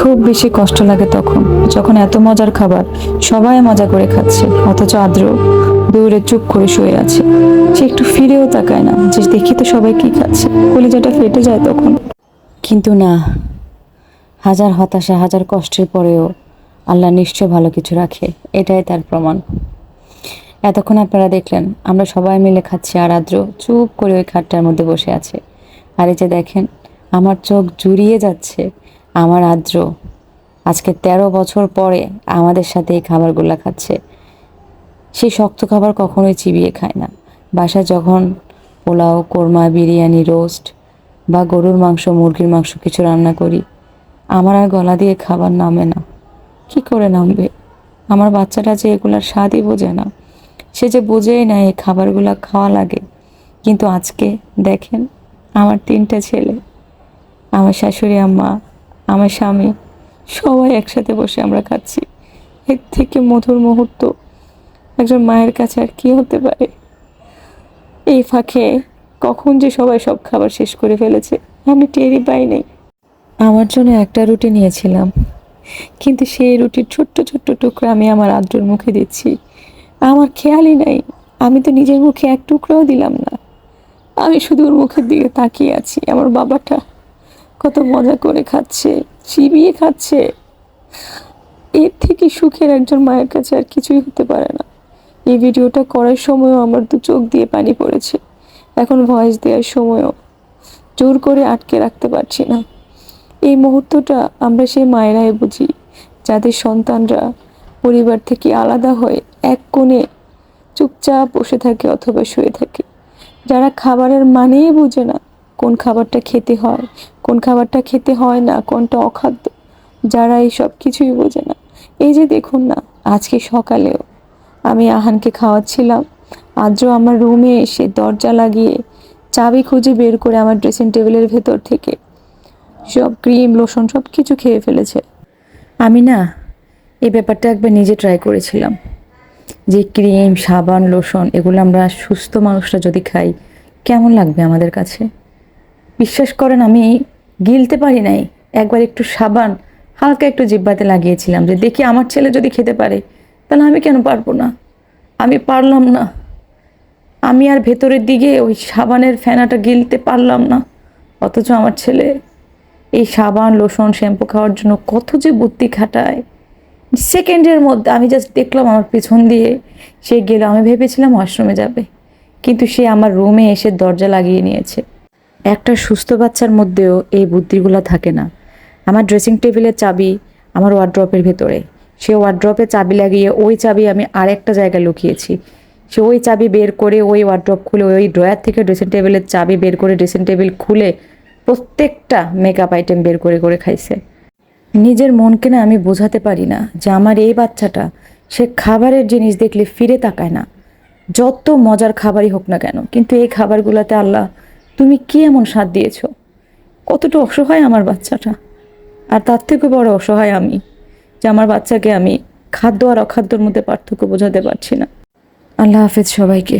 খুব বেশি কষ্ট লাগে তখন। যখন এত মজার খাবার সবাই মজা করে খাচ্ছে, অথচ আদ্র দৌড়ে চুপ করে শুয়ে আছে। সে একটু ফিরেও তাকায় না, যে দেখি তো সবাই কি খাচ্ছে। কলিজাটা ফেটে যায় তখন। কিন্তু না, হাজার হতাশা, হাজার কষ্টের পরেও আল্লাহ নিশ্চয় ভালো কিছু রাখে, এটাই তার প্রমাণ। এতক্ষণ আপনারা দেখলেন, আমরা সবাই মিলে খাচ্ছি আর আদ্র চুপ করে ওই খাটটার মধ্যে বসে আছে। আর এই যে দেখেন, আমার চোখ জুড়িয়ে যাচ্ছে আমার আদ্র। আজকে তেরো বছর পরে আমাদের সাথে এই খাবারগুলো খাচ্ছে। সে শক্ত খাবার কখনোই চিবিয়ে খায় না। বাসায় যখন পোলাও, কোরমা, বিরিয়ানি, রোস্ট বা গরুর মাংস, মুরগির মাংস কিছু রান্না করি, আমার আর গলা দিয়ে খাবার নামে না। কি করে নামবে? আমার বাচ্চাটা যে এগুলার স্বাদই বোঝে না। সে যে বোঝেই না এই খাবারগুলো খাওয়া লাগে। কিন্তু আজকে দেখেন, আমার তিনটা ছেলে, আমার শাশুড়ি আম্মা আমার স্বামী, সবাই একসাথে বসে আমরা খাচ্ছি। এর থেকে মধুর মুহূর্ত, একজন মায়ের কাছে আর কি হতে পারে? এই ফাঁকে কখন যে সবাই সব খাবার শেষ করে ফেলেছে, আমি টেরই পাই নাই। আমার জন্য একটা রুটি নিয়েছিলাম, কিন্তু সেই রুটির ছোট্ট ছোট্ট টুকরো আমি আমার আদ্রর মুখে দিচ্ছি। আমার খেয়ালই নাই, আমি তো নিজের মুখে এক টুকরাও দিলাম না। আমি শুধু ওর মুখের দিকে তাকিয়ে আছি, আমার বাবাটা। কত মজা করে খাচ্ছে, চিবিয়ে খাচ্ছে। এর থেকে সুখের একজন মায়ের কাছে আর কিছুই হতে পারে না। এই ভিডিওটা করার সময়ও আমার দু চোখ দিয়ে পানি পড়েছে। এখন ভয়েস দেওয়ার সময়ও। জোর করে আটকে রাখতে পারছি না। এই মুহূর্তটা আমরা সেই মায়েরাই বুঝি, যাদের সন্তানরা পরিবার থেকে আলাদা হয়ে এক কোণে চুপচাপ বসে থাকে অথবা শুয়ে থাকে। যারা খাবারের মানেই বুঝে না কোন খাবারটা খেতে হয়, কোন খাবারটা খেতে হয় না, কোনটা অখাদ্য, যারা এই সব কিছুই বোঝে না। এই যে দেখুন না, আজকে সকালেও আমি আহানকে খাওয়াচ্ছিলাম। আজও আমার রুমে এসে দরজা লাগিয়ে চাবি খুঁজে বের করে আমার ড্রেসিং টেবিলের ভেতর থেকে সব ক্রিম লোশন সব কিছু খেয়ে ফেলেছে। আমি না এই ব্যাপারটা একবার নিজে ট্রাই করেছিলাম। যে ক্রিম সাবান লোশন এগুলো আমরা সুস্থ মানুষরা যদি খাই, কেমন লাগবে আমাদের কাছে? বিশ্বাস করেন, আমি গিলতে পারি নাই। একবার একটু সাবান, হালকা একটু জিব্বাতে লাগিয়েছিলাম যে, দেখি আমার ছেলে যদি খেতে পারে, তাহলে আমি কেন পারব না? আমি পারলাম না। আমি আর ভেতরের দিকে ওই সাবানের ফেনাটা গিলতে পারলাম না। অথচ আমার ছেলে এই সাবান, লোশন, শ্যাম্পু খাওয়ার জন্য কত যে বুদ্ধি খাটায়। সেকেন্ডের মধ্যে আমি জাস্ট দেখলাম আমার পিছন দিয়ে সে গেল। আমি ভেবেছিলাম ওয়াশরুমে যাবে। কিন্তু সে আমার রুমে এসে দরজা লাগিয়ে নিয়েছে। একটা সুস্থ বাচ্চার মধ্যেও এই বুদ্ধিগুলো থাকে না। আমার ড্রেসিং টেবিলের চাবি আমার ওয়ার্ড্রপের ভেতরে। সে ওয়ার্ড্রপে চাবি লাগিয়ে ওই চাবি আমি আরেকটা জায়গায় লুকিয়েছি। সে ওই চাবি বের করে ওই ওয়ার্ড্রপ খুলে, ওই ড্রয়ার থেকে ড্রেসিং টেবিলের চাবি বের করে ড্রেসিং টেবিল খুলে প্রত্যেকটা মেকআপ আইটেম বের করে করে খাইছে। নিজের মনকে না আমি বোঝাতে পারি না যে আমার এই বাচ্চাটা সে খাবারের জিনিস দেখলে ফিরে তাকায় না। যত মজার খাবারই হোক না কেন, কিন্তু এই খাবারগুলোতে আল্লাহ তুমি কি এমন স্বাদ দিয়েছ? কতটা অসহায় আমার বাচ্চাটা। আর তার থেকে বড় অসহায় আমি, যে আমার বাচ্চাকে আমি খাদ্য আর অখাদ্যর মধ্যে পার্থক্য বোঝাতে পারছি না। আল্লাহ হাফেজ সবাইকে।